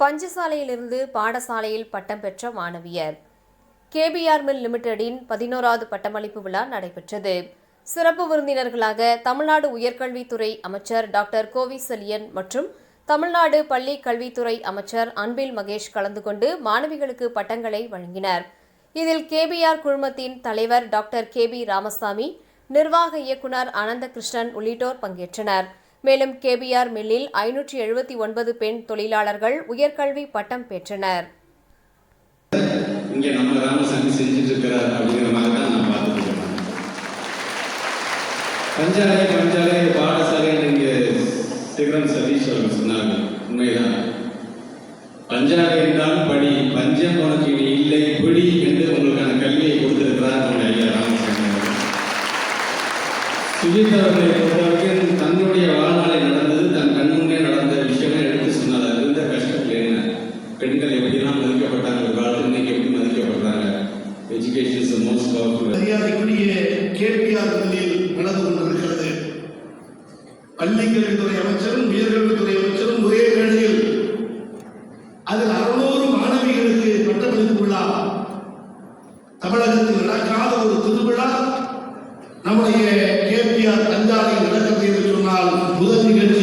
பஞ்சசாலையிலிருந்து பாடசாலையில் பட்டம் பெற்ற மாணவியர். கேபிஆர் மில் லிமிடெடின் பதினோராவது பட்டமளிப்பு விழா நடைபெற்றது. சிறப்பு விருந்தினர்களாக தமிழ்நாடு உயர்கல்வித்துறை அமைச்சர் டாக்டர் கோவி செலியன் மற்றும் தமிழ்நாடு பள்ளி கல்வித்துறை அமைச்சர் அன்பில் மகேஷ் கலந்து கொண்டு மாணவிகளுக்கு பட்டங்களை வழங்கினர். இதில் கேபிஆர் குழுமத்தின் தலைவர் டாக்டர் கே பி ராமசாமி நிர்வாக இயக்குனர் அனந்தகிருஷ்ணன் உள்ளிட்டோர் பங்கேற்றனர். மேலும் கேபிஆர் மில்லில் ஐநூற்றி எழுபத்தி ஒன்பது பெண் தொழிலாளர்கள் உயர்கல்வி பட்டம் பெற்றனர். பஞ்சாலை பஞ்சாலை பாடசாலை இங்கே சதீஷ் அவர்கள் உண்மைதான். பஞ்சாலை படி பஞ்சம் உனக்கு இனி இல்லை பிடி என்று உங்களுக்கான கல்வியை கொடுத்திருக்கிறார் நம்முடைய ஐயா சுஜித் அவர்களை பொறுத்தவரைக்கும் பெண்கள் எப்படிலாம் மதிக்கப்பட்டாங்க? ஒரு காலத்தில் இன்னைக்கு எப்படி மதிக்கப்படுறாங்க எஜுகேஷன் இஸ் மோஸ்ட் பவர்ஃபுல் மரியாதைக்குரிய கேபிஆர் முதலில் நடந்து கொண்டிருக்கிறது. பள்ளிக்கல்வித்துறை அமைச்சரும் உயர்கல்வித்துறை அமைச்சரும் ஒரே வேளையில் அதில் அறுநூறு மாணவிகளுக்கு பட்டமளிப்பு விழா தமிழகத்தில் நடக்காத ஒரு திருவிழா நம்முடைய கேபிஆர் தஞ்சாவூரில் நடக்கிறது என்று சொன்னால் முதல் நிகழ்ச்சி